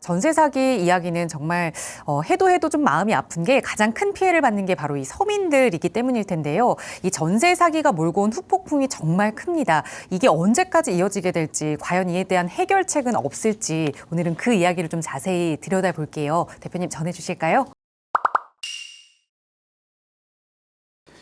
전세 사기 이야기는 정말 어, 해도 해도 좀 마음이 아픈 게 가장 큰 피해를 받는 게 바로 이 서민들이기 때문일 텐데요. 이 전세 사기가 몰고 온 후폭풍이 정말 큽니다. 이게 언제까지 이어지게 될지 과연 이에 대한 해결책은 없을지 오늘은 그 이야기를 좀 자세히 들여다볼게요. 대표님 전해주실까요?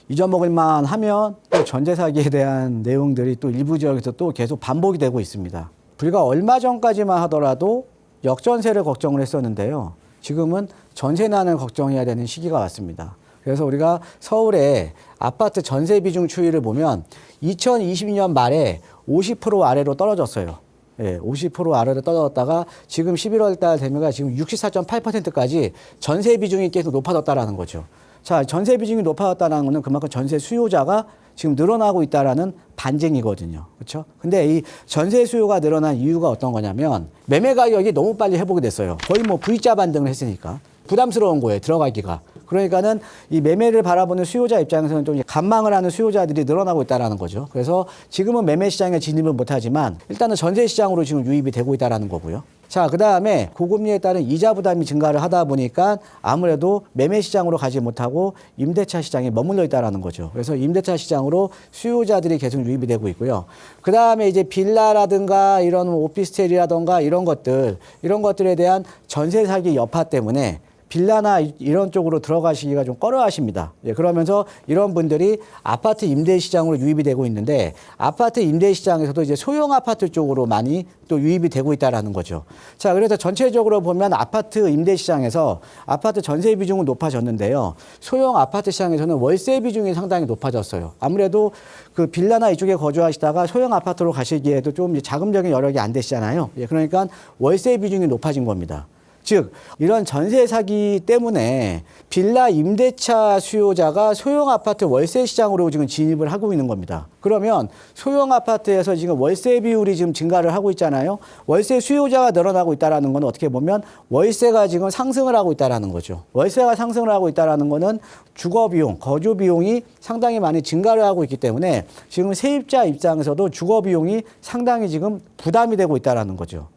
잊어먹을만 하면 또 전세 사기에 대한 내용들이 또 일부 지역에서 또 계속 반복이 되고 있습니다. 불과 얼마 전까지만 하더라도 역전세를 걱정을 했었는데요. 지금은 전세난을 걱정해야 되는 시기가 왔습니다. 그래서 우리가 서울의 아파트 전세 비중 추이를 보면 2022년 말에 50% 아래로 떨어졌어요. 예, 50% 아래로 떨어졌다가 지금 11월 달 되면 지금 64.8%까지 전세 비중이 계속 높아졌다라는 거죠. 자, 전세 비중이 높아졌다는 거는 그만큼 전세 수요자가 지금 늘어나고 있다라는 반증이거든요. 그렇죠? 근데 이 전세 수요가 늘어난 이유가 어떤 거냐면 매매 가격이 너무 빨리 회복이 됐어요. 거의 뭐 V자 반등을 했으니까 부담스러운 거예요. 들어가기가. 그러니까는 이 매매를 바라보는 수요자 입장에서는 좀 간망을 하는 수요자들이 늘어나고 있다라는 거죠. 그래서 지금은 매매 시장에 진입을 못하지만 일단은 전세 시장으로 지금 유입이 되고 있다라는 거고요. 자, 그 다음에 고금리에 따른 이자 부담이 증가를 하다 보니까 아무래도 매매 시장으로 가지 못하고 임대차 시장에 머물러 있다라는 거죠. 그래서 임대차 시장으로 수요자들이 계속 유입이 되고 있고요. 그 다음에 이제 빌라라든가 이런 오피스텔이라든가 이런 것들, 이런 것들에 대한 전세 사기 여파 때문에 빌라나 이- 이런 쪽으로 들어가시기가 좀 꺼려하십니다. 예, 그러면서 이런 분들이 아파트 임대 시장으로 유입이 되고 있는데 아파트 임대 시장에서도 이제 소형 아파트 쪽으로 많이 또 유입이 되고 있다라는 거죠. 자, 그래서 전체적으로 보면 아파트 임대 시장에서 아파트 전세 비중은 높아졌는데요. 소형 아파트 시장에서는 월세 비중이 상당히 높아졌어요. 아무래도 그 빌라나 이쪽에 거주하시다가 소형 아파트로 가시기에도 좀 자금적인 여력이 안 되시잖아요. 예, 그러니까 월세 비중이 높아진 겁니다. 즉 이런 전세 사기 때문에 빌라 임대차 수요자가 소형 아파트 월세 시장으로 지금 진입을 하고 있는 겁니다. 그러면 소형 아파트에서 지금 월세 비율이 지금 증가를 하고 있잖아요. 월세 수요자가 늘어나고 있다라는 건 어떻게 보면 월세가 지금 상승을 하고 있다라는 거죠. 월세가 상승을 하고 있다라는 거는 주거 비용, 거주 비용이 상당히 많이 증가를 하고 있기 때문에 지금 세입자 입장에서도 주거 비용이 상당히 지금 부담이 되고 있다라는 거죠.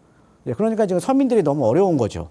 예, 그러니까 지금 서민들이 너무 어려운 거죠.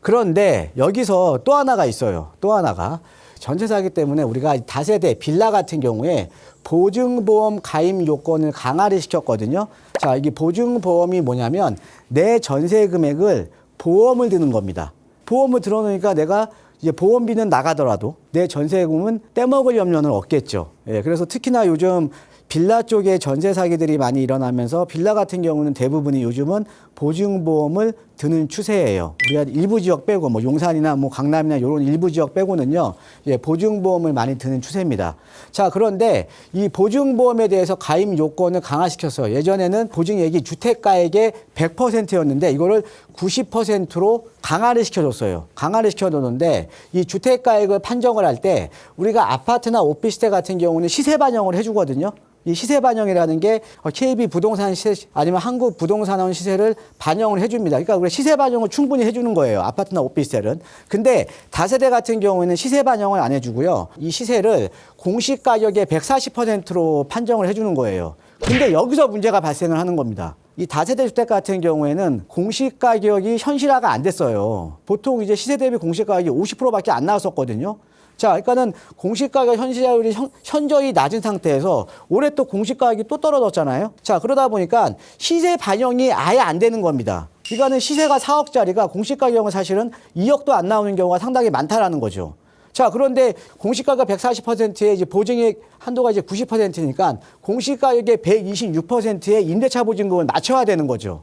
그런데 여기서 또 하나가 있어요. 또 하나가 전세 사기 때문에 우리가 다세대 빌라 같은 경우에 보증보험 가입 요건을 강화를 시켰거든요. 자, 이게 보증보험이 뭐냐면 내 전세 금액을 보험을 드는 겁니다. 보험을 들어놓으니까 내가 이제 보험비는 나가더라도 내 전세금은 떼먹을 염려는 없겠죠. 예, 그래서 특히나 요즘 빌라 쪽에 전세 사기들이 많이 일어나면서 빌라 같은 경우는 대부분이 요즘은 보증보험을 드는 추세예요. 우리가 일부 지역 빼고 뭐 용산이나 뭐 강남이나 이런 일부 지역 빼고는요, 예, 보증보험을 많이 드는 추세입니다. 자, 그런데 이 보증보험에 대해서 가입 요건을 강화시켰어요. 예전에는 보증액이 주택가액의 100%였는데 이거를 90%로 강화를 시켜줬어요. 강화를 시켜줬는데 이 주택가액을 판정을 할 때 우리가 아파트나 오피스텔 같은 경우는 시세 반영을 해주거든요. 이 시세 반영이라는 게 KB 부동산 시세 아니면 한국 부동산원 시세를 반영을 해줍니다. 그러니까 우리 시세 반영을 충분히 해주는 거예요. 아파트나 오피스텔은. 근데 다세대 같은 경우에는 시세 반영을 안 해주고요. 이 시세를 공시 가격의 140%로 판정을 해주는 거예요. 근데 여기서 문제가 발생을 하는 겁니다. 이 다세대 주택 같은 경우에는 공시 가격이 현실화가 안 됐어요. 보통 이제 시세 대비 공시 가격이 50%밖에 안 나왔었거든요. 자, 그러니까는 공시가격 현실화율이 현, 현저히 낮은 상태에서 올해 또 공시가격이 또 떨어졌잖아요. 자, 그러다 보니까 시세 반영이 아예 안 되는 겁니다. 이거는 시세가 4억짜리가 공시가격은 사실은 2억도 안 나오는 경우가 상당히 많다라는 거죠. 자, 그런데 공시가격 140%에 이제 보증액 한도가 이제 90%니까 공시가격의 126%의 임대차 보증금을 맞춰야 되는 거죠.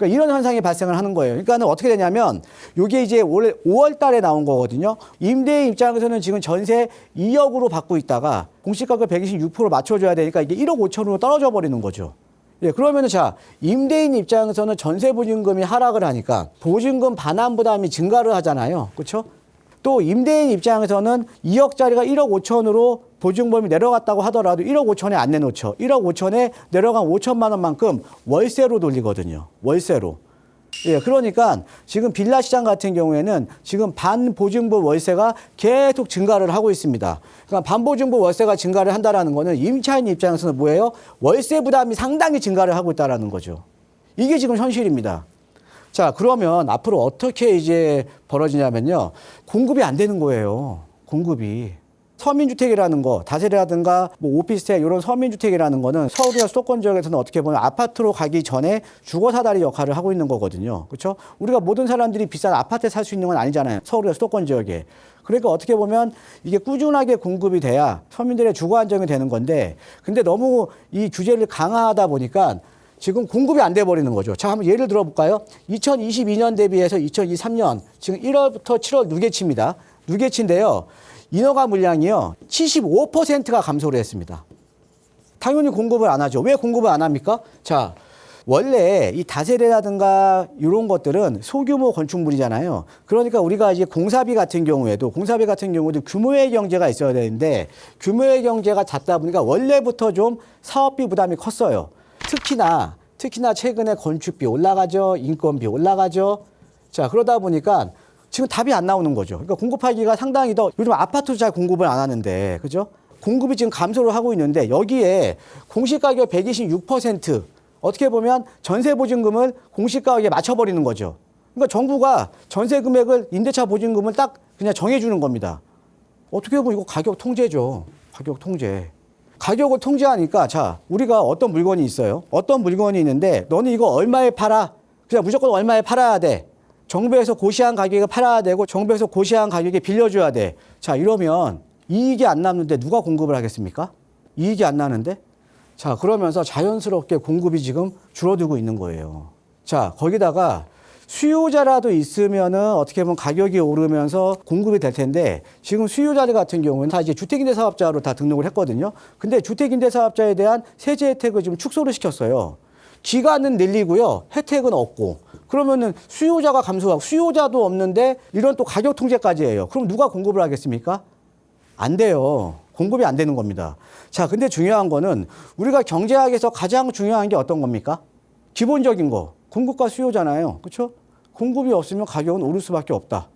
그러니까 이런 현상이 발생을 하는 거예요. 그러니까는 어떻게 되냐면 이게 이제 올해 5월 달에 나온 거거든요. 임대인 입장에서는 지금 전세 2억으로 받고 있다가 공시가격 126% 맞춰줘야 되니까 이게 1억 5천으로 떨어져 버리는 거죠. 예, 그러면은 자, 임대인 입장에서는 전세 보증금이 하락을 하니까 보증금 반환 부담이 증가를 하잖아요. 그렇죠? 또 임대인 입장에서는 2억짜리가 1억 5천으로 보증금이 내려갔다고 하더라도 1억 5천에 안 내놓죠. 1억 5천에 내려간 5천만 원만큼 월세로 돌리거든요. 월세로. 예, 그러니까 지금 빌라 시장 같은 경우에는 지금 반보증부 월세가 계속 증가를 하고 있습니다. 그러니까 반보증부 월세가 증가를 한다라는 거는 임차인 입장에서는 뭐예요? 월세 부담이 상당히 증가를 하고 있다라는 거죠. 이게 지금 현실입니다. 자, 그러면 앞으로 어떻게 이제 벌어지냐면요. 공급이 안 되는 거예요. 공급이. 서민주택이라는 거, 다세대라든가 뭐 오피스텔 이런 서민주택이라는 거는 서울이나 수도권 지역에서는 어떻게 보면 아파트로 가기 전에 주거 사다리 역할을 하고 있는 거거든요. 그렇죠? 우리가 모든 사람들이 비싼 아파트에 살수 있는 건 아니잖아요. 서울이나 수도권 지역에. 그러니까 어떻게 보면 이게 꾸준하게 공급이 돼야 서민들의 주거 안정이 되는 건데 근데 너무 이 규제를 강화하다 보니까 지금 공급이 안 돼 버리는 거죠. 자, 한번 예를 들어 볼까요? 2022년 대비해서 2023년 지금 1월부터 7월 누계치입니다. 누계치인데요. 인허가 물량이요. 75%가 감소를 했습니다. 당연히 공급을 안 하죠. 왜 공급을 안 합니까? 자, 원래 이 다세대라든가 이런 것들은 소규모 건축물이잖아요. 그러니까 우리가 이제 공사비 같은 경우에도 공사비 같은 경우도 규모의 경제가 있어야 되는데 규모의 경제가 잦다 보니까 원래부터 좀 사업비 부담이 컸어요. 특히나 특히나 최근에 건축비 올라가죠. 인건비 올라가죠. 자, 그러다 보니까 지금 답이 안 나오는 거죠. 그러니까 공급하기가 상당히 더 요즘 아파트도 잘 공급을 안 하는데 그죠? 공급이 지금 감소를 하고 있는데 여기에 공시가격 126% 어떻게 보면 전세 보증금을 공시가격에 맞춰버리는 거죠. 그러니까 정부가 전세 금액을 임대차 보증금을 딱 그냥 정해주는 겁니다. 어떻게 보면 이거 가격 통제죠. 가격 통제. 가격을 통제하니까 자 우리가 어떤 물건이 있어요. 어떤 물건이 있는데 너는 이거 얼마에 팔아? 그냥 무조건 얼마에 팔아야 돼. 정부에서 고시한 가격에 팔아야 되고 정부에서 고시한 가격에 빌려줘야 돼. 자 이러면 이익이 안 남는데 누가 공급을 하겠습니까? 이익이 안 나는데? 자 그러면서 자연스럽게 공급이 지금 줄어들고 있는 거예요. 자 거기다가 수요자라도 있으면은 어떻게 보면 가격이 오르면서 공급이 될 텐데 지금 수요자들 같은 경우는 다 이제 주택임대 사업자로 다 등록을 했거든요. 근데 주택임대 사업자에 대한 세제 혜택을 지금 축소를 시켰어요. 기간은 늘리고요. 혜택은 없고. 그러면은 수요자가 감소하고 수요자도 없는데 이런 또 가격 통제까지 해요. 그럼 누가 공급을 하겠습니까? 안 돼요. 공급이 안 되는 겁니다. 자, 근데 중요한 거는 우리가 경제학에서 가장 중요한 게 어떤 겁니까? 기본적인 거. 공급과 수요잖아요. 그렇죠? 공급이 없으면 가격은 오를 수밖에 없다.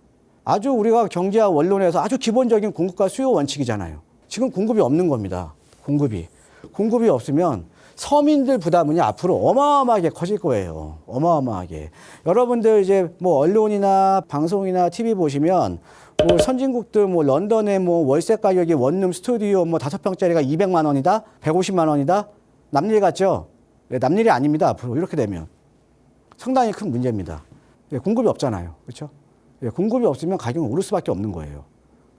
아주 우리가 경제학 원론에서 아주 기본적인 공급과 수요 원칙이잖아요. 지금 공급이 없는 겁니다. 공급이. 공급이 없으면 서민들 부담은 앞으로 어마어마하게 커질 거예요. 어마어마하게. 여러분들 이제 뭐 언론이나 방송이나 TV 보시면 뭐 선진국들 뭐 런던의 뭐 월세 가격이 원룸 스튜디오 뭐 다섯 평짜리가 200만 원이다, 150만 원이다. 남일 같죠? 네, 남일이 아닙니다. 앞으로 이렇게 되면 상당히 큰 문제입니다. 예, 공급이 없잖아요. 그렇죠? 예, 공급이 없으면 가격은 오를 수밖에 없는 거예요.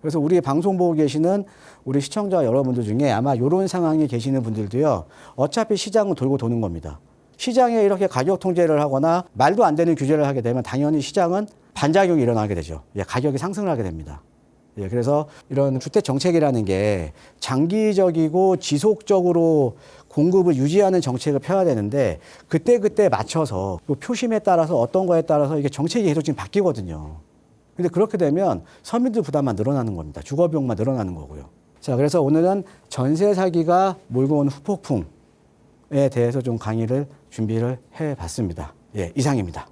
그래서 우리 방송 보고 계시는 우리 시청자 여러분들 중에 아마 이런 상황에 계시는 분들도요. 어차피 시장은 돌고 도는 겁니다. 시장에 이렇게 가격 통제를 하거나 말도 안 되는 규제를 하게 되면 당연히 시장은 반작용이 일어나게 되죠. 예, 가격이 상승을 하게 됩니다. 예, 그래서 이런 주택 정책이라는 게 장기적이고 지속적으로 공급을 유지하는 정책을 펴야 되는데 그때 그때 맞춰서 그 표심에 따라서 어떤 거에 따라서 이게 정책이 계속 지금 바뀌거든요. 근데 그렇게 되면 서민들 부담만 늘어나는 겁니다. 주거 비용만 늘어나는 거고요. 자, 그래서 오늘은 전세 사기가 몰고 온 후폭풍에 대해서 좀 강의를 준비를 해 봤습니다. 예, 이상입니다.